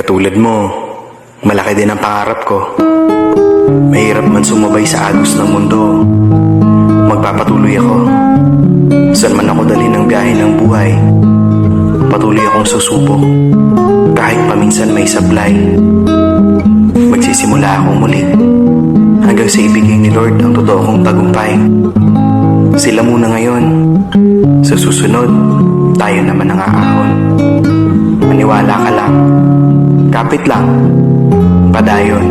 Katulad mo, malaki din ang pangarap ko. Mahirap man sumabay sa agos ng mundo. Magpapatuloy ako. Saan man ako dali ng biyahe ng buhay. Patuloy akong susubok. Kahit paminsan may sablay. Magsisimula akong muli. Hanggang sa ibigay ni Lord ang totoo kong tagumpay. Sila muna ngayon. Sa susunod, tayo naman ang aahon. Maniwala ka lang. Kapit lang. Padayon.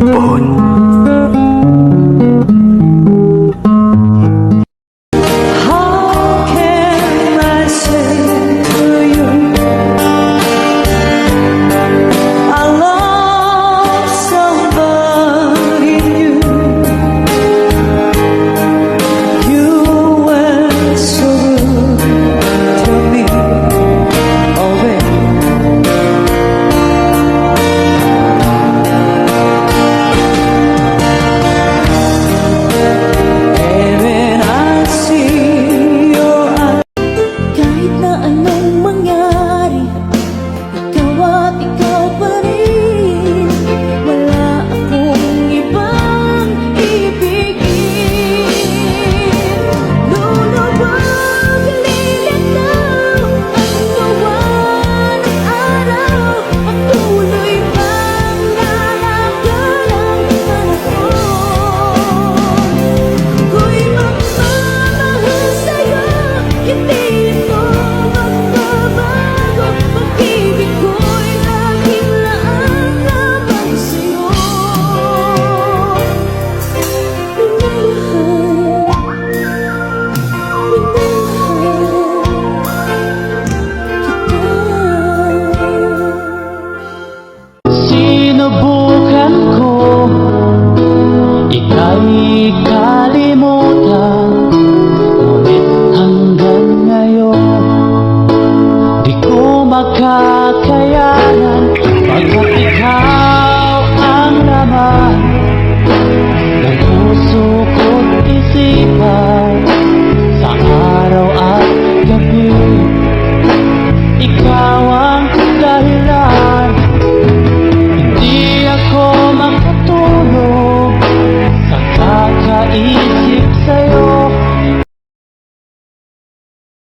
Puhon. makakaya.